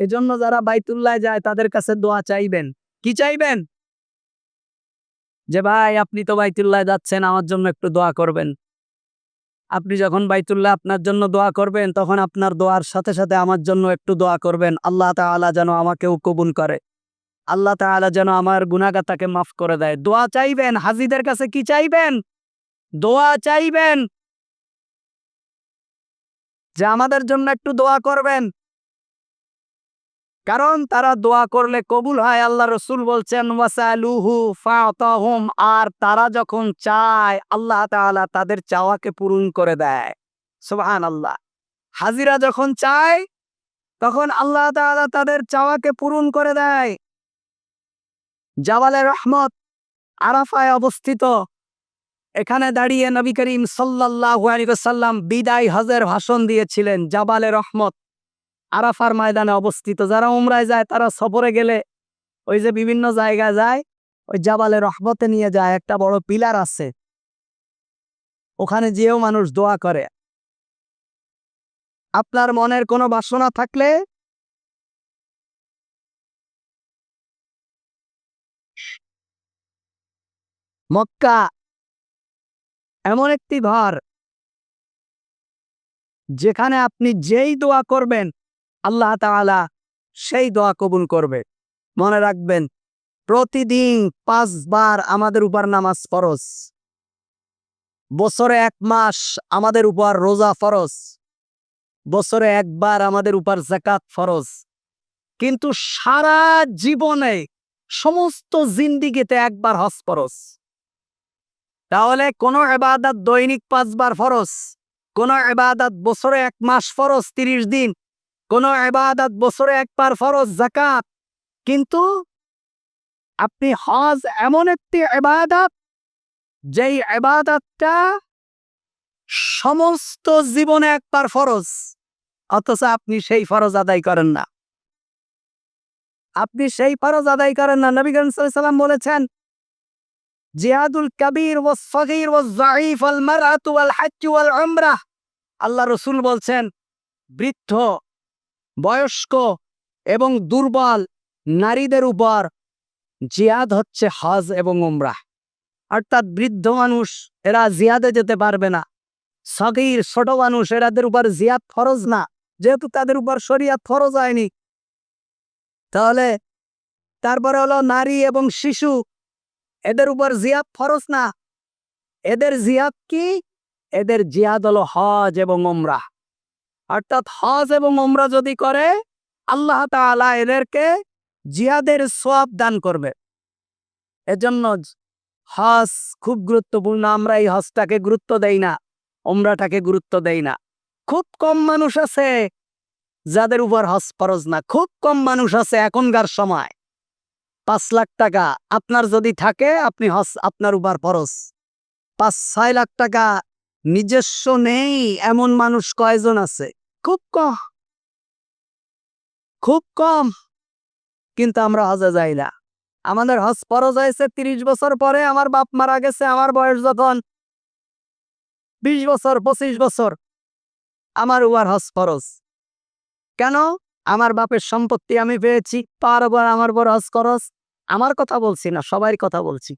এজন্য যারা বাইতুল্লাহ যায়, তাদের কাছে দোয়া চাইবেন। কি চাইবেন? যে, ভাই, আপনি তো বাইতুল্লাহ যাচ্ছেন, আমার জন্য একটু দোয়া করবেন। আপনি যখন বাইতুল্লাহ আপনার জন্য দোয়া করবেন, তখন আপনার দোয়ার সাথে সাথে আমার জন্য একটু দোয়া করবেন। আল্লাহ তাআলা যেন আমাকেও কবুল করে। আল্লাহ তাআলা যেন আমার গুনাগাতাকে মাফ করে দেয়। দোয়া চাইবেন? হাজিদের কাছে কি চাইবেন? দোয়া চাইবেন? যে, আমাদের জন্য একটু দোয়া করবেন। কারণ তারা দোয়া করলে কবুল হয়। আল্লাহ রসুল বলছেন আর তারা যখন চায়, আল্লাহ তাআলা তাদের চাওয়াকে পূরণ করে দেয়। সুবহান আল্লাহ হাজিরা যখন চায়, তখন আল্লাহ তাআলা তাদের চাওয়াকে পূরণ করে দেয়। জাবালে রহমত আরাফায় অবস্থিত। এখানে দাঁড়িয়ে নবী করিম সাল্লাল্লাহু আলাইহি ওয়াসাল্লাম বিদায় হজের ভাষণ দিয়েছিলেন। জাবালে রহমত। আরাফার ময়দানে অবস্থিত। যারা উমরায় যায়, তারা সফরে গেলে ওই যে বিভিন্ন জায়গায় যায়, ওই জাবালে রহমতে নিয়ে যায়। একটা বড় পিলার আছে। ওখানে যেও মানুষ দোয়া করে। আপনার মনের কোনো বাসনা থাকলে মক্কা, এমন একটি ঘর যেখানে আপনি যেই দোয়া করবেন আল্লাহ তাআলা সেই দোয়া কবুল করবে। মনে রাখবেন, প্রতিদিন পাঁচবার আমাদের উপর নামাজ ফরজ। বছরে এক মাস আমাদের উপর রোজা ফরজ। বছরে একবার আমাদের উপর জাকাত ফরজ। কিন্তু সারা জীবনে সমস্ত জিন্দিগিতে একবার হজ ফরজ। তাহলে কোন এবাদত দৈনিক পাঁচবার ফরজ, কোন এবাদত বছরে এক মাস ফরজ তিরিশ দিন কোন এবাদত বছরে একবার ফরজ জাকাত কিন্তু আপনি হজ এমন একটি এবাদত যেই এবাদতটা সমস্ত জীবনে একবার ফরজ, অথচ আপনি সেই ফরজ আদায় করেন না। আপনি সেই ফরজ আদায় করেন না। নবী করিম সাল্লাম বলেছেন, জিহাদুল কাবীর ওয়াস সগীর ও যায়ীফ আল মারআতু ওয়াল হজ্জ ওয়াল উমরাহ আল্লাহ রসুল বলছেন, বৃদ্ধ বয়স্ক এবং দুর্বল নারীদের উপর জিয়াদ হচ্ছে হজ এবং উমরাহ। অর্থাৎ বৃদ্ধ মানুষ, এরা জিয়াদে যেতে পারবে না। সগীর, ছোট মানুষ, এরাদের উপর জিয়াদ ফরজ না। যেহেতু তাদের উপর শরিয়াত ফরজ হয়নি। তাহলে তারপরে হলো নারী এবং শিশু, এদের উপর জিয়াদ ফরজ না। এদের জিয়াদ কি? এদের জিয়াদ হলো হজ এবং ওমরা অর্থাৎ হজ এবং ওমরা যদি করে, আল্লাহ তাআলা এদেরকে জিয়াদের সোয়াব দান করবে। এজন্য হজ খুব গুরুত্বপূর্ণ। আমরা এই হজটাকে গুরুত্ব দেই না ওমরাটাকে গুরুত্ব দেই না। খুব কম মানুষ আছে যাদের উপর হজ ফরজ না। খুব কম মানুষ আছে এখনকার সময়। পাঁচ লাখ টাকা আপনার যদি থাকে, আপনি হজ আপনার উপর ফরজ। পাঁচ, ছয় লাখ টাকা নিজস্ব নেই, এমন মানুষ কয়জন আছে? খুব কম। খুব কম। কিন্তু আমরা হজে যাই না। আমাদের হজ ফরজ হয়েছে তিরিশ বছর পরে আমার বাপ মারা গেছে আমার বয়স যখন বিশ বছর, পঁচিশ বছর। আমার উয়ার হজ ফরজ। কেন? আমার বাপের সম্পত্তি আমি পেয়েছি। উপর আমার বড় হজ খরচ আমার কথা বলছি না সবাই কথা বলছি।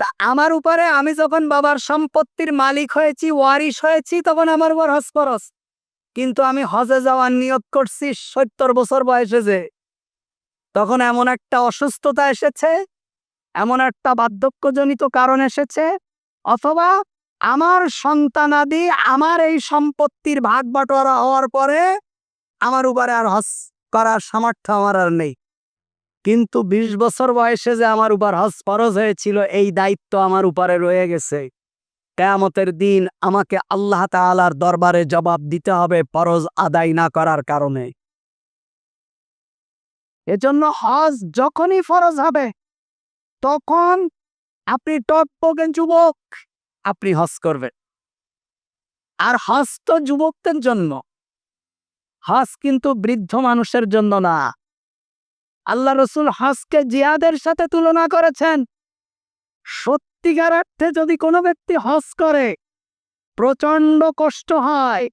তা আমার উপরে আমি যখন বাবার সম্পত্তির মালিক হয়েছি, ওয়ারিশ হয়েছি, তখন আমার উপর খরচ কিন্তু আমি হজে যাওয়ার নিয়ত করছি সত্তর বছর বয়সে যে। তখন এমন একটা অসুস্থতা এসেছে, এমন একটা বার্ধক্যজনিত কারণ এসেছে, অথবা আমার সন্তানাদি আমার এই সম্পত্তির ভাগ বাটোয়ারা হওয়ার পরে আমার উপরে আর হজ করার সামর্থ্য আমার আর নেই। কিন্তু ২০ বছর বয়সে যে আমার উপর হজ ফরজ হয়েছিল, এই দায়িত্ব আমার উপরে রয়ে গেছে। কেয়ামতের দিন আমাকে আল্লাহ তাআলার দরবারে জবাব দিতে হবে ফরজ আদায় না করার কারণে। এজন্য হজ যখনই ফরজ হবে, তখন আপনি টকপকেন যুবক, আপনি হজ করবেন। আর হজ তো যুবকদের জন্য। হজ কিন্তু বৃদ্ধ মানুষের জন্য না। আল্লাহ রসুল হজকে জিয়াদের সাথে তুলনা করেছেন। সত্যিকার অর্থে যদি কোনো ব্যক্তি হজ করে প্রচণ্ড কষ্ট হয়।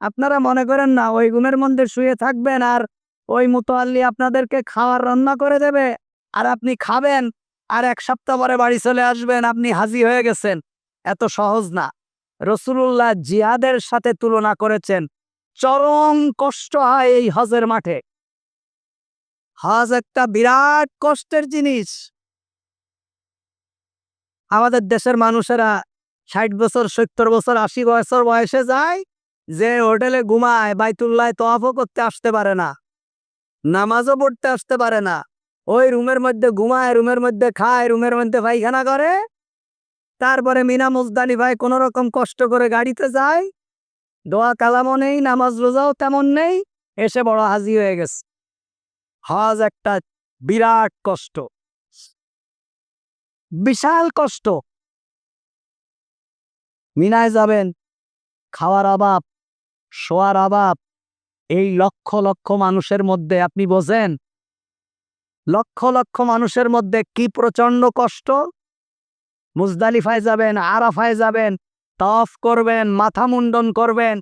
আপনারা মনে করেন না, ওই রুমের মধ্যে শুয়ে থাকবেন আর ওই মুতোয়াল্লি আপনাদেরকে খাওয়ার রান্না করে দেবে আর আপনি খাবেন আর এক সপ্তাহ পরে বাড়ি চলে আসবেন, আপনি হাজি হয়ে গেছেন। এত সহজ না। রসুল্লাহ জিহাদের সাথে তুলনা করেছেন। চরম কষ্ট হয় এই হজের মাঠে। হজ একটা বিরাট কষ্টের জিনিস। আমাদের দেশের মানুষেরা ষাট বছর, সত্তর বছর, আশি বছর বয়সে যায় যে হোটেলে ঘুমায়, বাইতুল্লায় তফও করতে আসতে পারে না, নামাজও পড়তে আসতে পারে না, ওই রুমের মধ্যে ঘুমায়, রুমের মধ্যে খায়, রুমের মধ্যে পায়খানা করে, তারপরে মিনা মুজদানি ভাই কোনো রকম কষ্ট করে গাড়িতে যায়, দোয়া কালামও নেই, নামাজ রোজাও তেমন নেই, এসে বড় হাজি হয়ে গেছে। হজ একটা বিরাট কষ্ট। বিশাল কষ্ট। মিনায় যাবেন, খাওয়ার অভাব, শোয়ার অভাব, এই লক্ষ লক্ষ মানুষের মধ্যে, আপনি বোঝেন? লক্ষ লক্ষ মানুষের মধ্যে কি প্রচণ্ড কষ্ট? মুজদালিফায় যাবেন, আরাফায় যাবেন তফ করবেন, মাথা মুন্ডন করবেন,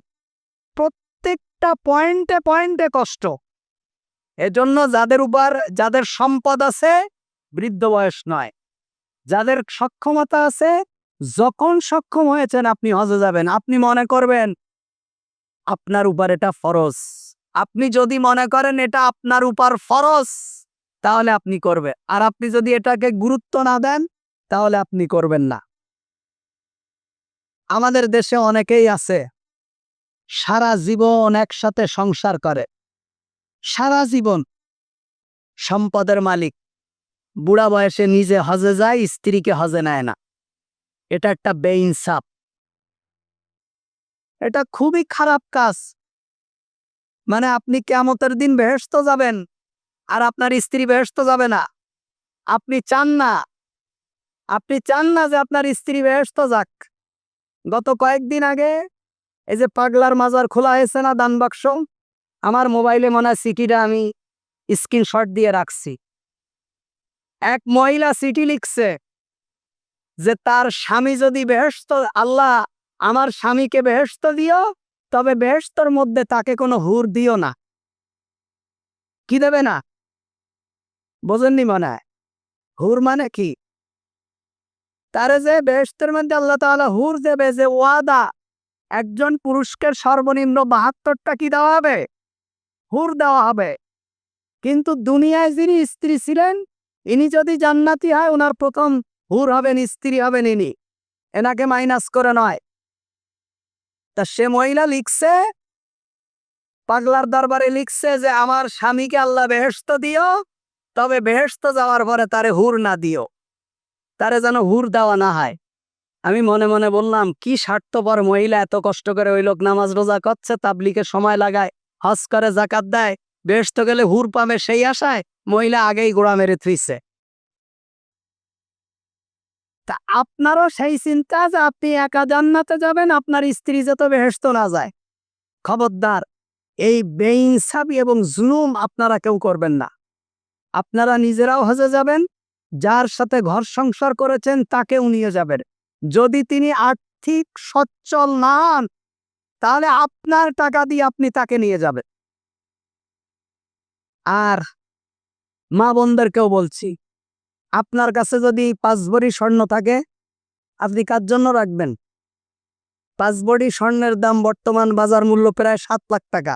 প্রত্যেকটা পয়েন্টে পয়েন্টে কষ্ট। এজন্য যাদের উপর, যাদের সম্পদ আছে, বৃদ্ধ বয়স নয়। যাদের সক্ষমতা আছে, যখন সক্ষম হয়েছেন আপনি হজে যাবেন, আপনি মনে করবেন, আপনার উপর এটা ফরজ। আপনি যদি মনে করেন এটা আপনার উপর ফরজ, তাহলে আপনি করবে। আর আপনি যদি এটাকে গুরুত্ব না দেন, তাহলে আপনি করবেন না। আমাদের দেশে অনেকেই আছে, সারা জীবন একসাথে সংসার করে। সারা জীবন। সম্পদের মালিক। বুড়া বয়সে নিজে হজে যায়, স্ত্রীকে হজে নেয় না। এটা একটা বেইনসাফ। এটা খুবই খারাপ কাজ। মানে আপনি কেমতের দিন বেহেস্ত যাবেন, আর আপনার স্ত্রী বেহেস্ত যাবে না। আপনি চান না। আপনি চান না যে আপনার স্ত্রী বেহেস্ত যাক। গত কয়েকদিন আগে এই যে পাগলার মাজার খোলা হয়েছে না দান বাক্স আমার মোবাইলে মনে হয় সিটিটা আমি স্ক্রিনশট দিয়ে রাখছি। এক মহিলা সিটি লিখছে যে, তার স্বামী যদি বেহেস্ত আল্লাহ আমার স্বামীকে বেহেস্ত দিও, তবে বেহেস্তর মধ্যে তাকে কোনো হুর দিও না। কি দেবে না? বোঝেননি মনে হয়। হুর মানে কি? তারে যে বেহেস্তের মধ্যে আল্লাহ তাআলা হুর দেবে যে, ওয়াদা, একজন পুরুষকে সর্বনিম্ন বাহাত্তরটা কি দেওয়া হবে? হুর দেওয়া হবে। কিন্তু দুনিয়ায় যিনি স্ত্রী ছিলেন, ইনি যদি জান্নাতি হয় ওনার প্রথম হুর হবেন স্ত্রী হবেন ইনি। এনাকে মাইনাস করে নয়। তা সে মহিলা লিখছে, পাগলার দরবারে লিখছে যে, আমার স্বামীকে আল্লাহ বেহেস্ত দিও, তবে বেহেস্ত যাওয়ার পরে তারে হুর না দিও। তারে যেন হুর দেওয়া না হয়। আমি মনে মনে বললাম, কি স্বার্থপর মহিলা এত কষ্ট করে ওই লোক নামাজ রোজা করছে তাবলিকে সময় লাগায়। হজ করে জাকাত দেয় বেহেস্ত গেলে হুর পাবে সেই আশায় মহিলা আগেই গোড়া মেরে থুইছে। তা আপনারও সেই চিন্তা যে আপনি একা জান্নাতে যাবেন, আপনার স্ত্রী যত বেহেস্ত না যায়। খবরদার, এই বেইনসাবি এবং জুলুম আপনারা কেউ করবেন না। আপনারা নিজেরাও হজে যাবেন, যার সাথে ঘর সংসার করেছেন তাকেও নিয়ে যাবেন। যদি তিনি আর্থিক সচ্ছল না তাহলে আপনার টাকা দিয়ে আপনি তাকে নিয়ে যাবেন। আর মা বোনদেরকেও বলছি, আপনার কাছে যদি পাঁচ বড়ি স্বর্ণ থাকে, আপনি কার জন্য রাখবেন? পাঁচ বড়ি স্বর্ণের দাম বর্তমান বাজার মূল্য প্রায় সাত লাখ টাকা।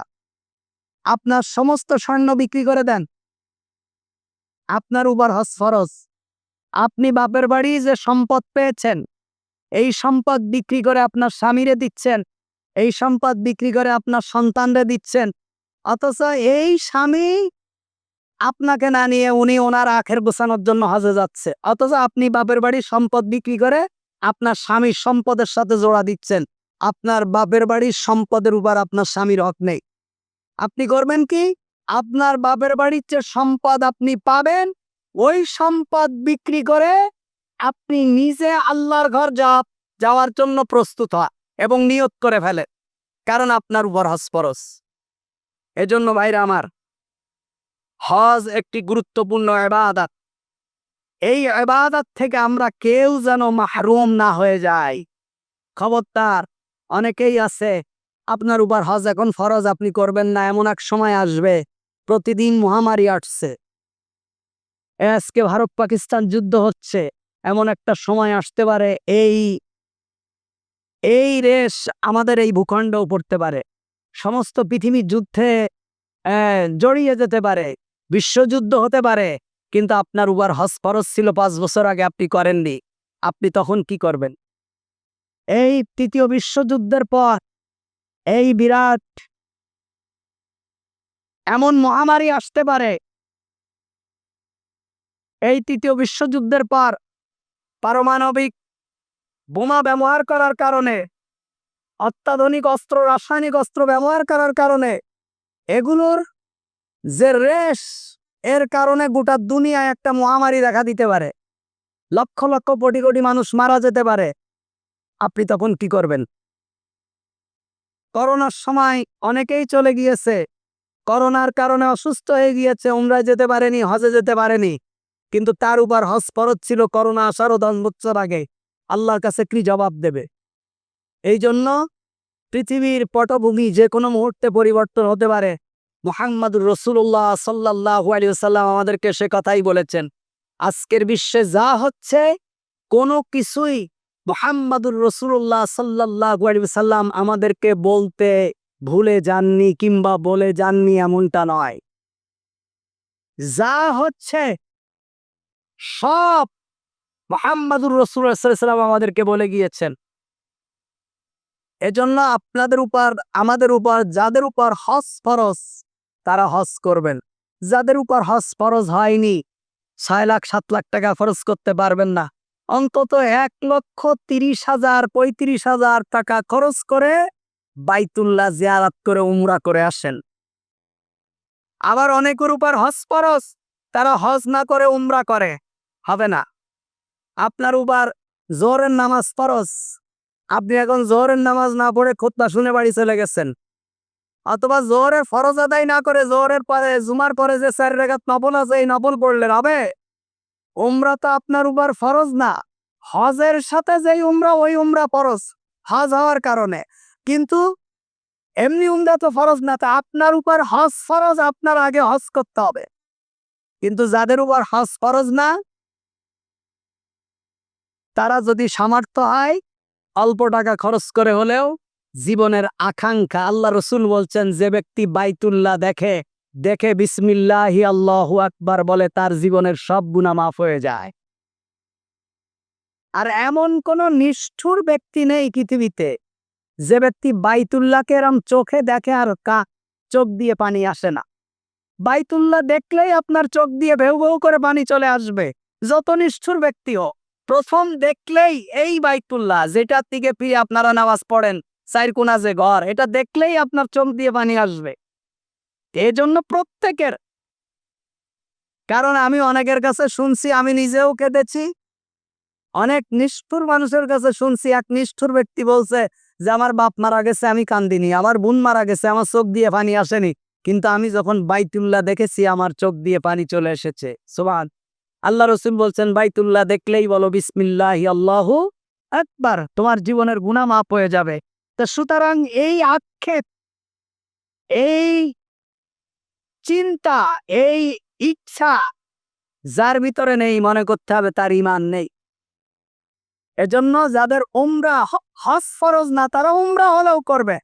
আপনার সমস্ত স্বর্ণ বিক্রি করে দেন। আপনার উপর হস ফরজ। আপনি বাপের বাড়ি যে সম্পদ পেয়েছেন, এই সম্পদ বিক্রি করে আপনার স্বামীরে দিচ্ছেন এই সম্পদ বিক্রি করে আপনার সন্তানরে দিচ্ছেন। অথচ এই স্বামী আপনাকে না নিয়ে উনি ওনার আখের গোছানোর জন্য হজে যাচ্ছে। অথচ আপনি বাপের বাড়ির সম্পদ বিক্রি করে আপনার স্বামীর সম্পদের সাথে জোড়া দিচ্ছেন। আপনার বাপের বাড়ির সম্পদের উপর আপনার স্বামীর হক নেই। আপনি করবেন কি? আপনার বাপের বাড়ির যে সম্পদ আপনি পাবেন, ওই সম্পদ বিক্রি করে আপনি নিজে আল্লাহর ঘর যাওয়া যাওয়ার জন্য প্রস্তুত হওয়া এবং নিয়ত করে ফেলে, কারণ আপনার উপর হজ ফরজ এজন্য ভাইরা আমার, হজ একটি গুরুত্বপূর্ণ এবাদাত এই এবাদাত থেকে আমরা কেউ যেন মাহরুম না হয়ে যাই। খবরদার, অনেকেই আছে, আপনার উপর হজ এখন ফরজ, আপনি করবেন না, এমন এক সময় আসবে, প্রতিদিন মহামারী আসছে। আজকে ভারত পাকিস্তান যুদ্ধ হচ্ছে, এমন একটা সময় আসতে পারে, এই এই রেশ আমাদের এই ভূখণ্ডেও পড়তে পারে। সমস্ত পৃথিবী যুদ্ধে জড়িয়ে যেতে পারে। বিশ্বযুদ্ধ হতে পারে, কিন্তু আপনার উবার হজ ছিল পাঁচ বছর আগে, আপনি করেননি। আপনি তখন কি করবেন? এই তৃতীয় বিশ্বযুদ্ধের পর, এই বিরাট, এমন মহামারী আসতে পারে। এই তৃতীয় বিশ্বযুদ্ধের পর, পারমাণবিক বোমা ব্যবহার করার কারণে, অত্যাধুনিক অস্ত্র, রাসায়নিক অস্ত্র ব্যবহার করার কারণে, এগুলোর যে রেশ, এর কারণে গোটা দুনিয়ায় একটা মহামারী দেখা দিতে পারে। লক্ষ লক্ষ কোটি কোটি মানুষ মারা যেতে পারে। আপনি তখন কি করবেন? করোনার সময় অনেকেই চলে গিয়েছে। করোনার কারণে অসুস্থ হয়ে গিয়েছে, উমরায় যেতে পারেনি, হজে যেতে পারেনি। কিন্তু তার উপর হজ ছিল, করোনা আসারও দশ বছর আগে। আল্লাহর কাছে কি জবাব দেবে? এই জন্য পৃথিবীর পটভূমি যে কোনো মুহূর্তে পরিবর্তন হতে পারে। মোহাম্মদুর রসুল্লাহ সাল্লাহ আলিয়াল্লাম আমাদেরকে সে কথাই বলেছেন, আজকের বিশ্বে যা হচ্ছে, কোনো কিছুই মোহাম্মদুর রসুল্লাহ সাল্লাহ সাল্লাম আমাদেরকে বলতে ভুলে যাননি কিংবা বলে যাননি এমনটা নয়। যা হচ্ছে, সব মোহাম্মদুর রসুল্লাহাম আমাদেরকে বলে গিয়েছেন, এজন্য আপনাদের উপর, আমাদের উপর, যাদের উপর হজ ফরজ, তারা হজ করবেন। যাদের উপর হজ ফরজ হয়নি, ছয় লাখ, সাত লাখ টাকা খরচ করতে পারবেন না। অন্তত এক লক্ষ তিরিশ হাজার, পঁয়ত্রিশ হাজার টাকা খরচ করে বাইতুল্লাহ জিয়ারাত করে, উমরা করে আসেন। আবার অনেকের উপর হজ ফরজ, তারা হজ না করে, উমরা করে। হবে না। আপনার উপর জোহরের নামাজ ফরজ। আপনি এখন জোহরের নামাজ না পড়ে খোদ্া শুনে বাড়ি চলে গেছেন। অথবা জোহরের ফরজ আদায় না করে জোহরের পরে, জুমার পরে যে চার রেখাত নফল আছে, এই নফল পড়লেন হবে? উমরা তো আপনার উপর ফরজ না। হজের সাথে যেই উমরা, ওই উমরা ফরজ, হজ হওয়ার কারণে। কিন্তু এমনি উমরা তো ফরজ না, তা আপনার উপর হজ ফরজ, আপনার আগে হজ করতে হবে। কিন্তু যাদের উপর হজ ফরজ না তারা যদি সামর্থ্য হয়, অল্প টাকা খরচ করে হলেও জীবনের আকাঙ্ক্ষা আল্লাহ রসুল বলছেন, যে ব্যক্তি বাইতুল্লাহ দেখে দেখে বিসমিল্লাহি আল্লাহ আকবার বলে, তার জীবনের সব গুণা মাফ হয়ে যায়। আর এমন কোন নিষ্ঠুর ব্যক্তি নেই পৃথিবীতে, যে ব্যক্তি বাইতুল্লাহকে এরম চোখে দেখে আর কা, চোখ দিয়ে পানি আসে না। বাইতুল্লাহ দেখলেই আপনার চোখ দিয়ে ভেউ ভেউ করে পানি চলে আসবে, যত নিষ্ঠুর ব্যক্তি হোক। প্রথম দেখলেই এই বাইতুল্লাহ, যেটার দিকে ফিরে আপনারা নামাজ পড়েন চাইরকুনা যে ঘর, এটা দেখলেই আপনার চোখ দিয়ে পানি আসবে। এই জন্য প্রত্যেকের। কারণ আমি অনেকের কাছে শুনছি, আমি নিজেও কেঁদেছি। অনেক নিষ্ঠুর মানুষের কাছে শুনছি, এক নিষ্ঠুর ব্যক্তি বলছে যে, আমার বাপ মারা গেছে, আমি কান্দিনি, আমার বোন মারা গেছে, আমার চোখ দিয়ে পানি আসেনি। কিন্তু আমি যখন বাইতুল্লাহ দেখেছি, আমার চোখ দিয়ে পানি চলে এসেছে। সোবান আল্লাহ রসুল বলছেন, বাইতুল্লাহ, দেখলেই বলো, বিসমিল্লাহ, আল্লাহ একবার তোমার জীবনের গুণা মাপ হয়ে যাবে। তা সুতরাং এই আক্ষেপ, এই চিন্তা, এই ইচ্ছা যার ভিতরে নেই, মনে করতে হবে তার ইমান নেই। এজন্য যাদের উমরা হ- হজ ফরজ না, তারা উমরা হলেও করবে।